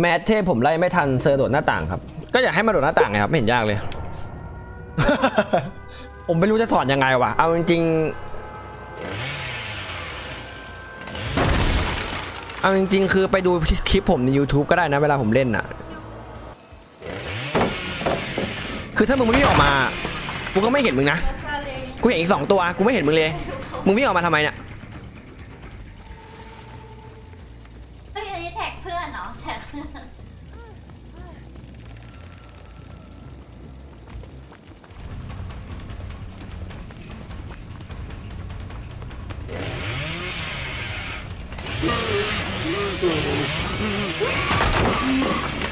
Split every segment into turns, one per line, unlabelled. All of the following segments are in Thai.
แมทเทพผมไล่ไม่ทันเซอร์โดดหน้าต่างครับ ก็อยากให้มาโดดหน้าต่างไงครับ ไม่เห็นยากเลย ผมไม่รู้จะสอนยังไงวะเอาจริงๆเอาจริง ๆ คือไปดูคลิปผมใน YouTube ก็ได้นะ เวลาผมเล่นน่ะ คือถ้ามึงไม่วิ่งออกมา กูก็ไม่เห็นมึงนะ กูเห็นอีกสองตัว กูไม่เห็นมึงเลย มึงวิ่งออกมาทำไมเนี่ย
Oh, my God.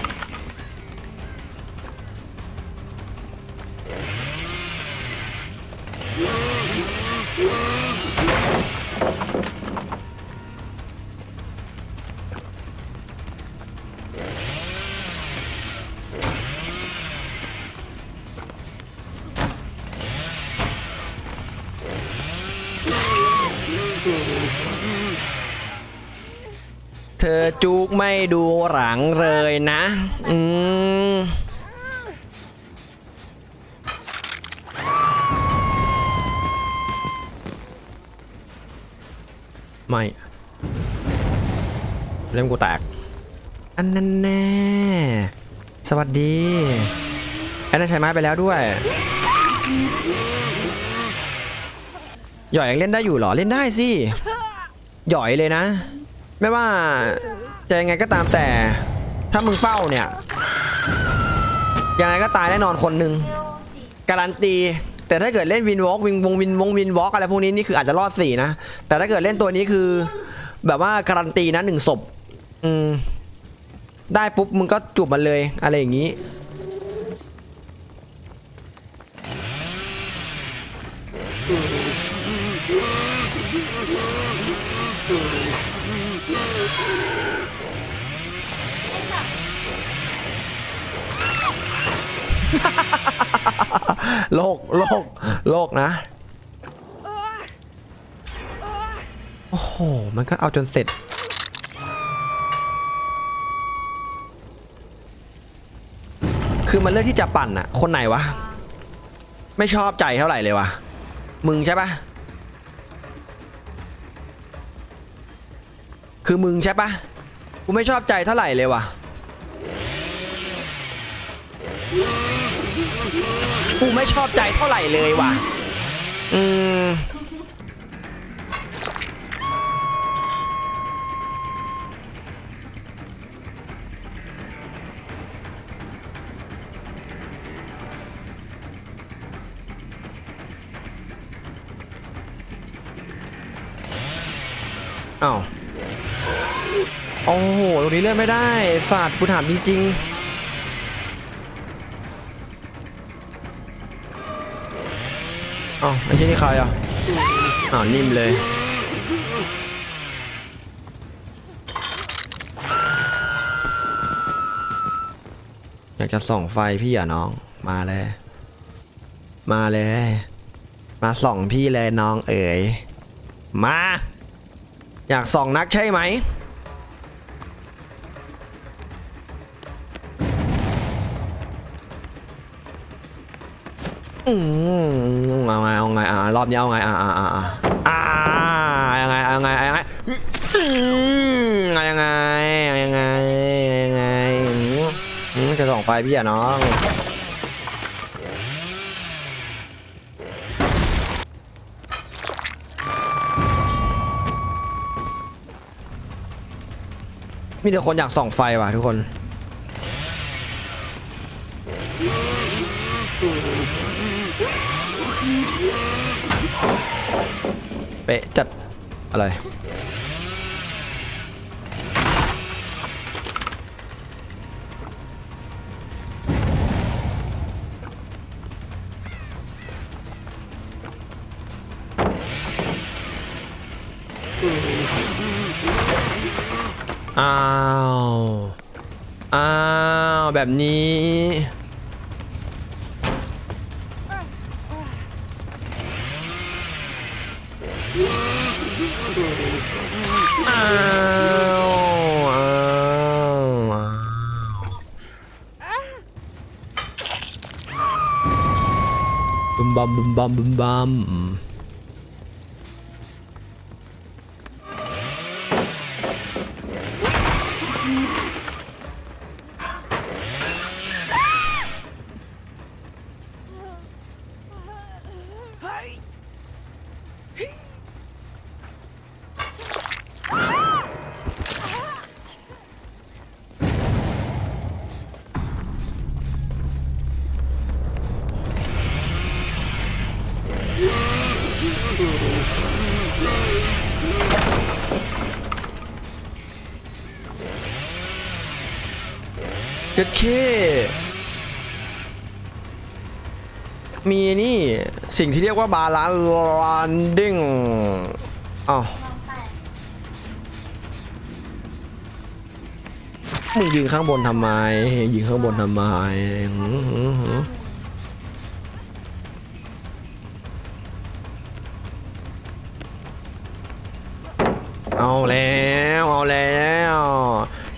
เธ
อจุกไม่ดูหลังเลยนะ อืมไม่เล่มกูแตก อันนั้นแน่ สวัสดีอ้นั่นใช้ไม้ไปแล้วด้วย หย่อยยังเล่นได้อยู่หรอ เล่นได้สิ หย่อยเลยนะ ไม่ว่าจะยังไงก็ตามแต่ ถ้ามึงเฝ้าเนี่ย ยังไงก็ตายแน่นอนคนหนึ่งการันตี แต่ถ้าเกิดเล่นวินวอล์กวินวงวินวงวินวอล์กอะไรพวกนี้นี่คืออาจจะรอดสี่นะ แต่ถ้าเกิดเล่นตัวนี้คือ แบบว่าการันตีนะหนึ่งศพ อืม ได้ปุ๊บมึงก็จูบมันเลย อะไรอย่างนี้ โลกโลกโลกนะ โอ้โห มันก็เอาจนเสร็จ คือมันเลือกที่จะปั่นอะคนไหนวะ ไม่ชอบใจเท่าไหร่เลยวะมึงใช่ปะ คือมึงใช่ปะกูไม่ชอบใจเท่าไหร่เลยวะกูไม่ชอบใจเท่าไหร่เลยว่ะ อืม อ้าว โอ้โห ตรงนี้เลื่อนไม่ได้ศาสตร์กูถามจริงๆอ้าวไอ้ที่นี่ใครอะอ้าวนิ่มเลยอยากจะส่องไฟพี่อะน้อง มาเลย มาเลย มาส่องพี่เลยน้องเอ๋ยมา อยากส่องนักใช่ไหม อืมเอาไงเอาไงอ่ารอบนี้เอาไงอ่าอ่าอ่าอ่ายังไงเอาไงยังไงอืมเอายังไงยังไงยังไงอืมจะส่องไฟพี่อะน้องมีแต่คนอยากส่องไฟว่ะทุกคน จัดอะไร อ้าว อ้าว แบบนี้ อ้าวอ้าวบึมบัมบึมบัมบึมบัม เด็ดเคมีนี่ สิ่งที่เรียกว่าบาลานซ์ลนดิ้งอ้าวมึงยิงข้างบนทำไม ยิงข้างบนทำไมอ๋อเอาแล้ว เอาแล้ว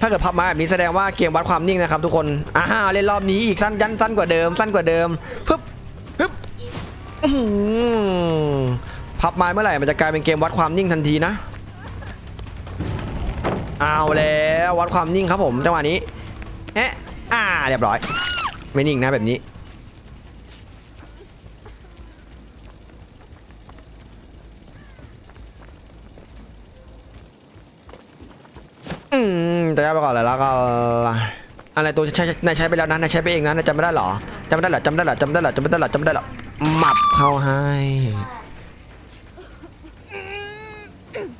ถ้าเกิดพับมาแบบนี้แสดงว่าเกมวัดความนิ่งนะครับทุกคนอ้าเล่นรอบนี้อีกสั้นยันสั้นกว่าเดิม สั้นกว่าเดิมปึ๊บปึ๊บพับมาเมื่อไหร่มันจะกลายเป็นเกมวัดความนิ่งทันทีนะเอาแล้ววัดความนิ่งครับผมจังหวะนี้เอ๊ะอ่าเรียบร้อย ไม่นิ่งนะแบบนี้ มแต่ไปก่อนเลยแล้วก็อะไรตัวใช้นายใช้ไปแล้วนะนายใช้ไปเองนะนายจำไม่ได้หรอจำไม่ได้หรอจำไม่ได้หรอจำไม่ได้หรอจำไม่ได้หรอจำไม่ได้หรอหมับเข้าให้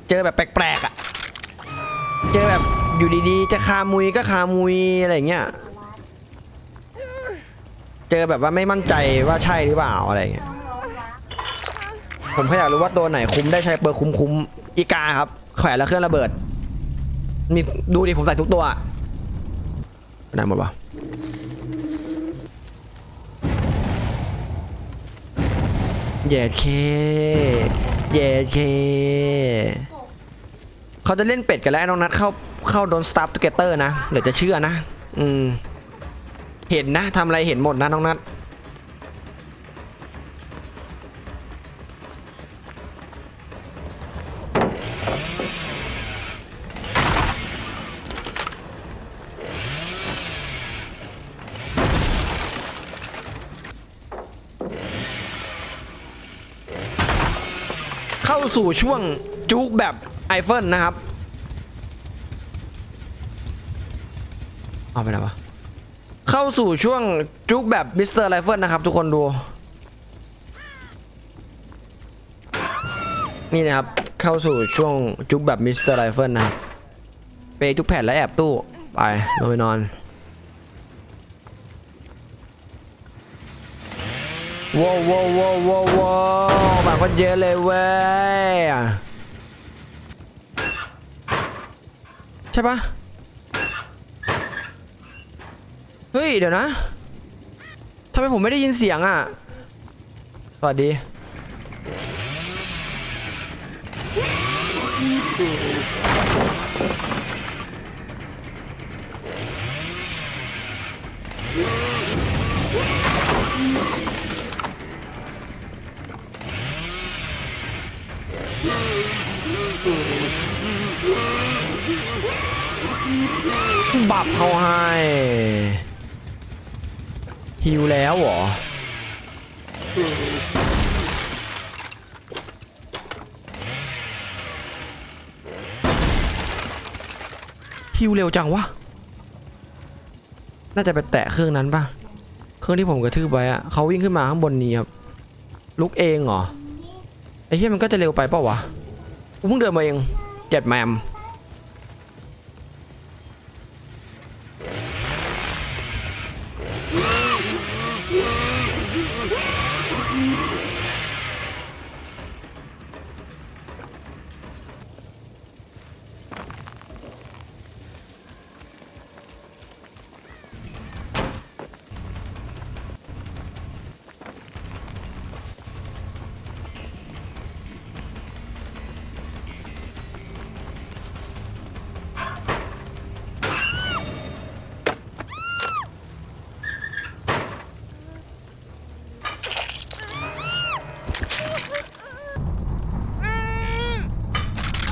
เจอแบบแปลกๆอะเจอแบบอยู่ดีๆ จะคามุยก็คามุยอะไรเงี้ยเจอแบบว่าไม่มั่นใจว่าใช่หรือเปล่าอะไรอย่างเงี้ยผมแค่อยากรู้ว่าตัวไหนคุ้มได้ใช้เบอร์คุ้มคุ้มๆอีกาครับแขวนแล้วเครื่องระเบิด มีดูดิผมใส่ทุกตัวอะไปไหมดวะเย็ดเคเย็ดเคเขาจะเล่นเป็ดกันแล้วน้องนัดเข้าเข้าโดนสตาร์ t ตูเกเตอร์นะเดี๋ยวจะเชื่อนะ อืม เห็นนะทำอะไรเห็นหมดนะน้องนัด สู่ช่วงจุกแบบไอเฟิลนะครับเอาไปไหนวะเข้าสู่ช่วงจุกแบบมิสเตอร์ไรเฟิลนะครับ ทุกคนดู นี่นะครับ เข้าสู่ช่วงจุกแบบมิสเตอร์ไรเฟิลนะครับเปย์ทุกแผ่นและแอบตู้ ไปลงไปนอน ว้าวว้าวว้าวว้าวว้าวมาก็เยอะเลยเว้ยใช่ปะเฮ้ย เดี๋ยวนะทำไมผมไม่ได้ยินเสียงอะ สวัสดี บับเขาให้ฮิวแล้วเหรอฮิวเร็วจังวะ น่าจะไปแตะเครื่องนั้นปะเครื่องที่ผมกระทืบไว้อะเขาวิ่งขึ้นมาข้างบนนี้ครับ ลุกเองเหรอ ไอ้เหี้ยมันก็จะเร็วไปเปล่าวะกูเพิ่งเดินมาเองเจ็ดแมม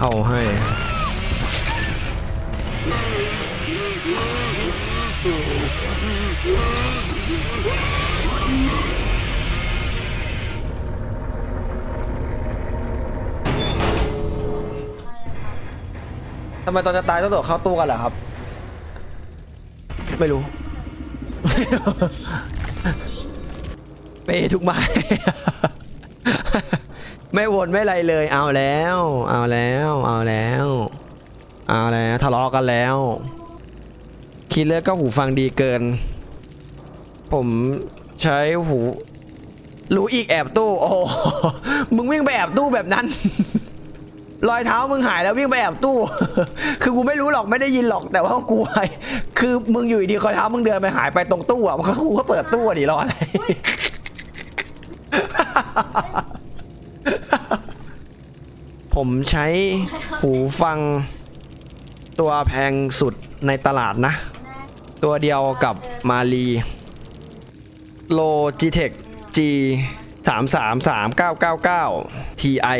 เข้าให้ทำไมตอนจะตายต้องโดดเข้าตู้กันเหรอครับ ไม่รู้ เปย์ทุกใบ ไม่วนไม่ไรเลย เอาแล้ว เอาแล้ว เอาแล้ว เอาแล้วทะเลาะกันแล้ว คิดเลอร์ก็หูฟังดีเกิน ผมใช้หูรู้อีกแอบตู้ โอ้มึงวิ่งไปแอบตู้แบบนั้น รอยเท้ามึงหายแล้ววิ่งไปแอบตู้ คือกูไม่รู้หรอกไม่ได้ยินหรอกแต่ว่ากูคือมึงอยู่ดีรอยเท้ามึงเดินไปหายไปตรงตู้อะมันก็กูก็เปิดตู้ดิรออะไร ผมใช้หูฟัง ตัวแพงสุดในตลาดนะ ตัวเดียวกับมาลีโล G-Tech G 3 3 3 9 9 9 TI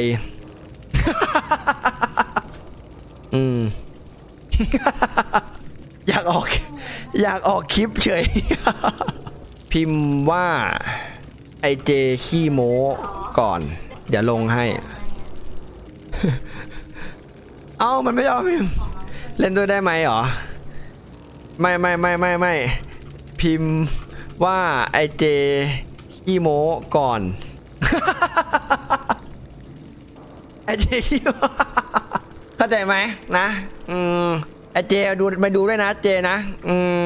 อืม อยากออก อยากออกคลิปเฉย พิมพ์ว่าไอเจขี้โม้ก่อน เดี๋ยวลงให้ เอ้ามันไม่ยอมพิมพ์เล่นด้วยได้ไหมเหรอ ไม่ไม่ไม่ไม่ไม่พิมพ์ว่าไอเจขี้โม้ก่อนไอเจขี้โม้เข้าใจไหมนะอืมไอเจดูมาดูด้วยนะเจนะ อืม